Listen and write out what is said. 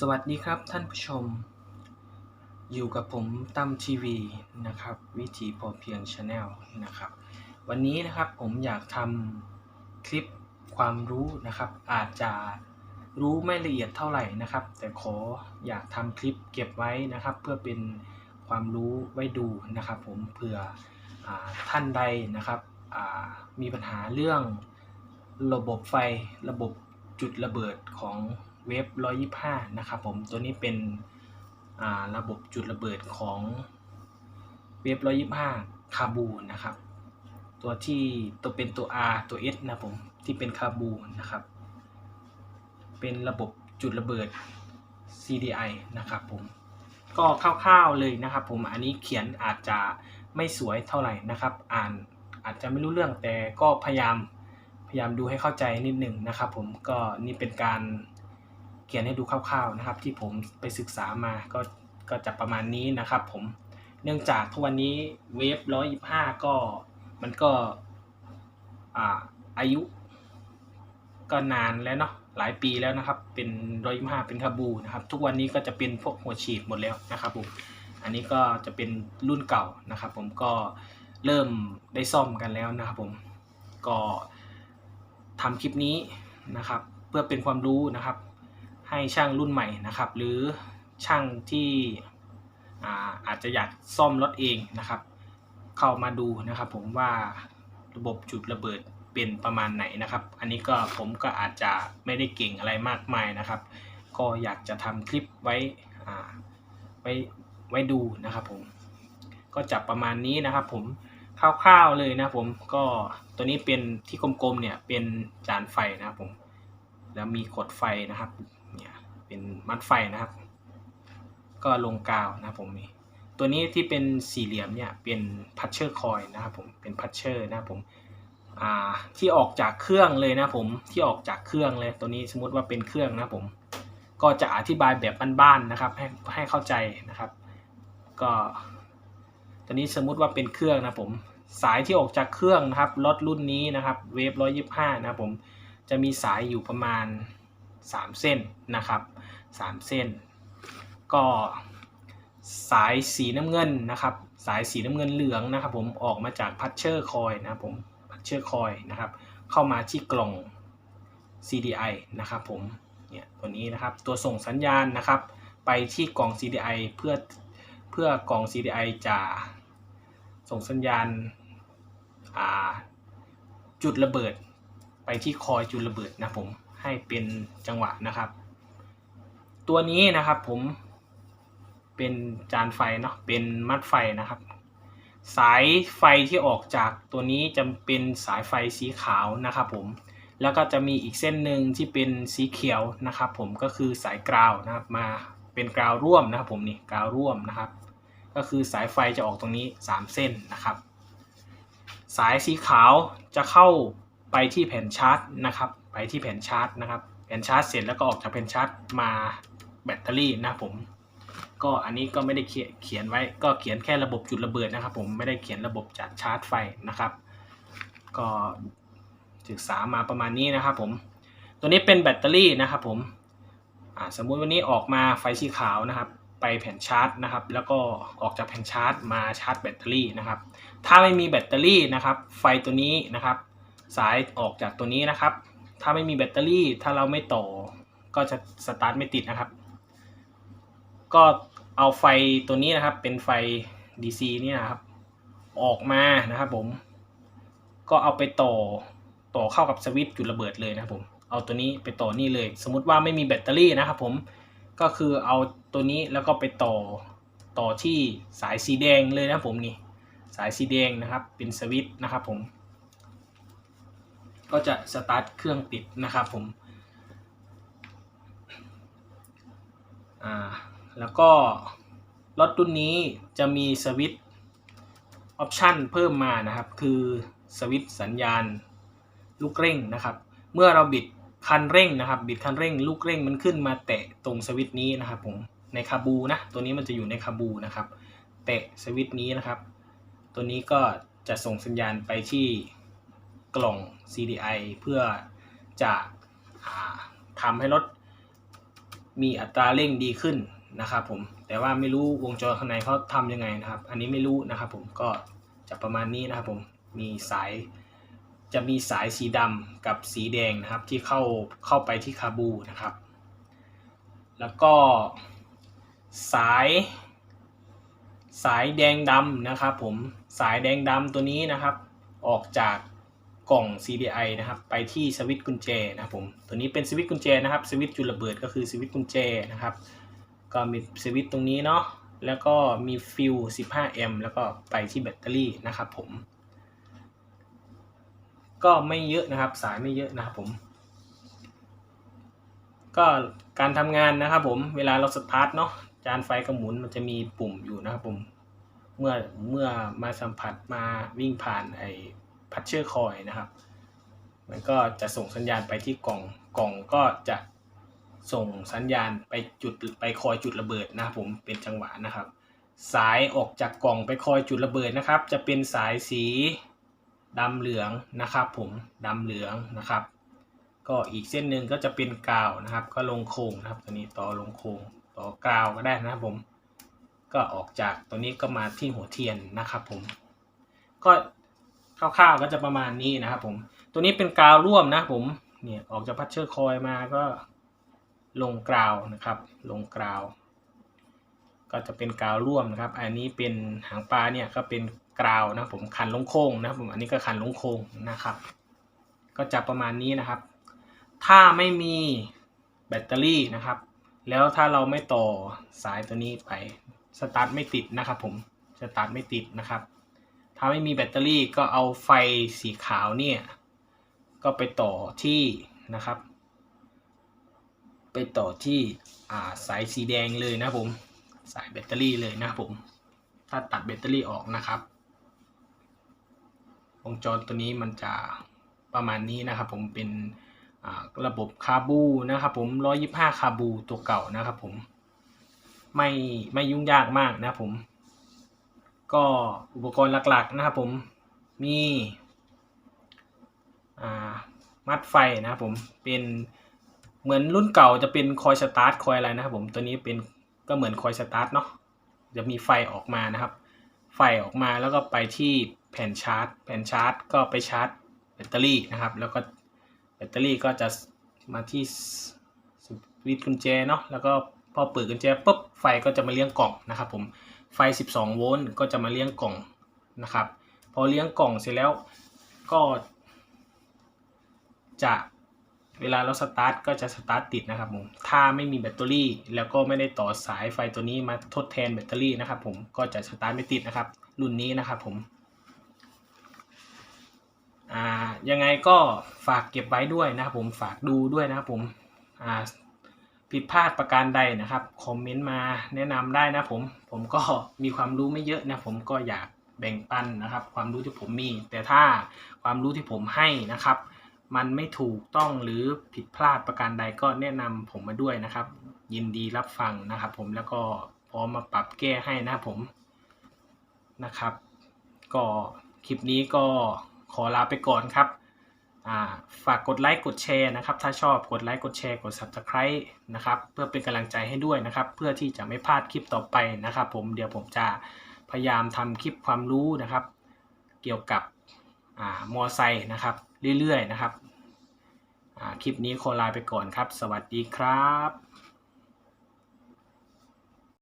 สวัสดีครับท่านผู้ชม อยู่กับผมตั้มทีวีนะครับ วิถีพอเพียงชาแนลนะครับ วันนี้นะครับผมอยากทำคลิปความรู้นะครับ อาจจะรู้ไม่ละเอียดเท่าไหร่นะครับ แต่ขออยากทำคลิปเก็บไว้นะครับ เพื่อเป็นความรู้ไว้ดูนะครับ ผมเผื่ออท่านใดนะครับมีปัญหาเรื่องระบบไฟระบบจุดระเบิดของ เว็บ125 นะครับผม ตัวนี้เป็นระบบจุดระเบิดของเว็บ125 คาบูนะครับ ตัวที่ตัวเป็นตัว R ตัว S นะผม ที่เป็นคาบูนะครับ เป็นระบบจุดระเบิด CDI นะครับผม ก็คร่าวๆเลยนะครับผม อันนี้เขียนอาจจะไม่สวยเท่าไหร่นะครับ อ่านอาจจะไม่รู้เรื่องแต่ก็พยายามพยายามดูให้เข้าใจนิดหนึ่งนะครับผม ก็นี่เป็นการ เขียนให้ดูคร่าวๆนะครับ ที่ผมไปศึกษามาก็ก็จะประมาณนี้นะครับ ผมเนื่องจากทุกวันนี้เวฟ125ก็มันก็อ่าอายุก็นานแล้วเนาะหลายปีแล้วนะครับ เป็นร้อยยี่ห้าเป็นคาบูนะครับ ทุกวันนี้ก็จะเป็นพวกหัวฉีดหมดแล้วนะครับผมอันนี้ก็จะเป็นรุ่นเก่านะครับ ผมก็เริ่มได้ซ่อมกันแล้วนะครับ ผมก็ทำคลิปนี้นะครับ เพื่อเป็นความรู้นะครับ ให้ช่างรุ่นใหม่นะครับ หรือช่างที่อาอาจจะอยากซ่อมรถเองนะครับ เข้ามาดูนะครับผมว่าระบบจุดระเบิดเป็นประมาณไหนนะครับ อันนี้ก็ผมก็อาจจะไม่ได้เก่งอะไรมากมายนะครับ ก็อยากจะทำคลิปไว้ไว้ไว้ดูนะครับผมก็จะประมาณนี้นะครับผมคร่าวๆเลยนะผมก็ตัวนี้เป็นที่กลมๆเนี่ยเป็นจานไฟนะครับผมแล้วมีขดไฟนะครับ เป็นมัดไฟนะครับ ก็ลงกาวนะผมนี่ตัวนี้ที่เป็นสี่เหลี่ยมเนี่ยเป็นพัชเชอร์คอยนะครับผมเป็นพัชเชอร์นะผมอ่าที่ออกจากเครื่องเลยนะผมที่ออกจากเครื่องเลยตัวนี้สมมติว่าเป็นเครื่องนะผมก็จะอธิบายแบบบ้านๆนะครับให้ให้เข้าใจนะครับ ก็ตัวนี้สมมุติว่าเป็นเครื่องนะผมสายที่ออกจากเครื่องนะครับรถรุ่นนี้นะครับเวฟร้อยยี่ห้านะผมจะมีสายอยู่ประมาณ 3 เส้นนะครับ 3 เส้น ก็สายสีน้ำเงินนะครับ สายสีน้ำเงินเหลืองนะครับ ผมออกมาจากพัชเชอร์คอยนะครับผมพัชเชอร์คอยนะครับ เข้ามาที่กล่อง CDI นะครับผมเนี่ยตัวนี้นะครับตัวส่งสัญญาณนะครับ ไปที่กล่อง CDI เพื่อเพื่อกล่อง CDI จะส่งสัญญาณาจุดระเบิด ไปที่คอยจุดระเบิดนะผมให้เป็นจังหวะนะครับ ตัวนี้นะครับผมเป็นจานไฟเนาะเป็นมัดไฟนะครับ สายไฟที่ออกจากตัวนี้จะเป็นสายไฟสีขาวนะครับผมแล้วก็จะมีอีกเส้นหนึ่งที่เป็นสีเขียวนะครับ ผมก็คือสายกราวนะครับมาเป็นกราวร่วมนะครับผมนี่กราวร่วมนะครับ ก็คือสายไฟจะออกตรงนี้ 3 เส้นนะครับ สายสีขาวจะเข้าไปที่แผ่นชาร์จนะครับ ไปที่แผ่นชาร์จนะครับแผ่นชาร์จเสร็จแล้วก็ออกจากแผ่นชาร์จมา แบตเตอรี่นะผม ก็อันนี้ก็ไม่ได้เขียนเขียนไว้ ก็เขียนแค่ระบบจุดระเบิดนะครับ ผมไม่ได้เขียนระบบจัดชาร์จไฟนะครับ ก็ศึกษามาประมาณนี้นะครับผม ตัวนี้เป็นแบตเตอรี่นะครับผมสมมุติวันนี้ออกมาไฟสีขาวนะครับ ไปแผ่นชาร์จนะครับ แล้วก็ออกจากแผ่นชาร์จมาชาร์จแบตเตอรี่นะครับ ถ้าไม่มีแบตเตอรี่นะครับ ไฟตัวนี้นะครับ สายออกจากตัวนี้นะครับ ถ้าไม่มีแบตเตอรี่ ถ้าเราไม่ต่อก็จะสตาร์ทไม่ติดนะครับ ก็เอาไฟตัวนี้นะครับ เป็นไฟ DC นี่นะครับ ออกมานะครับผม ก็เอาไปต่อต่อเข้ากับสวิตช์จุดระเบิดเลยนะครับผม เอาตัวนี้ไปต่อนี่เลย สมมุติว่าไม่มีแบตเตอรี่นะครับผม ก็คือเอาตัวนี้แล้วก็ไปต่อต่อที่สายสีแดงเลยนะครับผมนี่ สายสีแดงนะครับ เป็นสวิตช์นะครับผม ก็จะสตาร์ทเครื่องติดนะครับผม อ่า แล้วก็รถรุ่นนี้จะมีสวิตช์ออปชันเพิ่มมานะครับ คือสวิตช์สัญญาณลูกเร่งนะครับ เมื่อเราบิดคันเร่งนะครับ บิดคันเร่ง ลูกเร่งมันขึ้นมาแตะตรงสวิตช์นี้นะครับผมในคาบูนะตัวนี้มันจะอยู่ในคาบูนะครับ แตะสวิตช์นี้นะครับ ตัวนี้ก็จะส่งสัญญาณไปที่กล่อง CDI เพื่อจะทำให้รถมีอัตราเร่งดีขึ้น นะครับผมแต่ว่าไม่รู้วงจรข้างในเขาทำยังไงนะครับ อันนี้ไม่รู้นะครับผมก็จะประมาณนี้นะครับผมมีสายจะมีสายสีดำกับสีแดงนะครับที่เข้าเข้าไปที่คาบูนะครับ แล้วก็สายสายแดงดำนะครับผมสายแดงดำตัวนี้นะครับ ออกจากกล่อง CDI นะครับ ไปที่สวิตช์กุญแจนะครับผมตัวนี้เป็นสวิตช์กุญแจนะครับสวิตช์จุลระเบิดก็คือสวิตช์กุญแจนะครับ ก็มีสวิตช์ตรงนี้เนาะแล้วก็มีฟิล 15M แล้วก็ไปที่แบตเตอรี่นะครับผม ก็ไม่เยอะนะครับสายไม่เยอะนะครับผม ก็การทำงานนะครับผมเวลาเราสตาร์ทเนาะจานไฟกระหมุนมันจะมีปุ่มอยู่นะครับผมเมื่อเมื่อมาสัมผัสมาวิ่งผ่านไอ้พัชเชอร์คอยนะครับ มันก็จะส่งสัญญาณไปที่กล่องกล่องก็จะ ส่งสัญญาณไปจุดไปคอยจุดระเบิดนะครับผมเป็นจังหวะนะครับ สายออกจากกล่องไปคอยจุดระเบิดนะครับ จะเป็นสายสีดำเหลืองนะครับผมดำเหลืองนะครับ ก็อีกเส้นหนึ่งก็จะเป็นกาวนะครับ ก็ลงโครงนะครับตัวนี้ต่อลงโครงต่อกาวก็ได้นะครับผมก็ออกจากตัวนี้ก็มาที่หัวเทียนนะครับผมก็คร่าวๆก็จะประมาณนี้นะครับผมตัวนี้เป็นกาวร่วมนะผมเนี่ยออกจากพัชเชอร์คอยมาก็ ลงกราวนะครับ ลงกราว ก็จะเป็นกราวร่วมนะครับ อันนี้เป็นหางปลาเนี่ยก็เป็นกราวนะผมคันลงโค้งนะครับผมอันนี้ก็คันลงโค้งนะครับ ก็จะประมาณนี้นะครับ ถ้าไม่มีแบตเตอรี่นะครับ แล้วถ้าเราไม่ต่อสายตัวนี้ไปสตาร์ทไม่ติดนะครับผมสตาร์ทไม่ติดนะครับ ถ้าไม่มีแบตเตอรี่ก็เอาไฟสีขาวเนี่ยก็ไปต่อที่นะครับ ไปต่อที่อ่าสายสีแดงเลยนะผม สายแบตเตอรี่เลยนะผม ถ้าตัดแบตเตอรี่ออกนะครับ วงจรตัวนี้มันจะประมาณนี้นะครับผมเป็นระบบคาบูนะครับผม 125 คาบูตัวเก่านะครับผม ไม่ไม่ยุ่งยากมากนะผม ก็อุปกรณ์หลักๆนะครับผม มีมัดไฟนะครับผม เป็น เหมือนรุ่นเก่าจะเป็นคอยสตาร์ทคอยอะไรนะครับผมตัวนี้เป็นก็เหมือนคอยสตาร์ทเนาะจะมีไฟออกมานะครับ ไฟออกมาแล้วก็ไปที่แผ่นชาร์จ แผ่นชาร์จ ก็ไปชาร์จแบตเตอรี่นะครับ แล้วก็แบตเตอรี่ก็จะมาที่สวิตช์กุญแจเนาะแล้วก็พอเปิดกุญแจปุ๊บไฟก็จะมาเลี้ยงกล่องนะครับผมไฟ 12 โวลต์ก็จะมาเลี้ยงกล่องนะครับ พอเลี้ยงกล่องเสร็จแล้วก็จะ เวลาเราสตาร์ทก็จะสตาร์ทติดนะครับผม ถ้าไม่มีแบตเตอรี่แล้วก็ไม่ได้ต่อสายไฟตัวนี้มาทดแทนแบตเตอรี่นะครับผม ก็จะสตาร์ทไม่ติดนะครับ รุ่นนี้นะครับผม อ่า ยังไงก็ฝากเก็บไว้ด้วยนะครับผม ฝากดูด้วยนะครับผม อ่า ผิดพลาดประการใดนะครับ คอมเมนต์มาแนะนำได้นะผม ผมก็มีความรู้ไม่เยอะนะผมก็อยากแบ่งปันนะครับ ความรู้ที่ผมมี แต่ถ้าความรู้ที่ผมให้นะครับ มันไม่ถูกต้องหรือผิดพลาดประการใดก็แนะนำผมมาด้วยนะครับ ยินดีรับฟังนะครับ ผมแล้วก็พร้อมมาปรับแก้ให้นะครับผมนะครับ ก็คลิปนี้ก็ขอลาไปก่อนครับอ่าฝากกดไลค์กดแชร์นะครับ ถ้าชอบกดไลค์กดแชร์กด subscribe นะครับ เพื่อเป็นกำลังใจให้ด้วยนะครับ เพื่อที่จะไม่พลาดคลิปต่อไปนะครับ ผมเดี๋ยวผมจะพยายามทำคลิปความรู้นะครับ เกี่ยวกับ มอไซค์นะครับ เรื่อยๆนะครับอ่าคลิปนี้ขอลาไปก่อนครับ สวัสดีครับ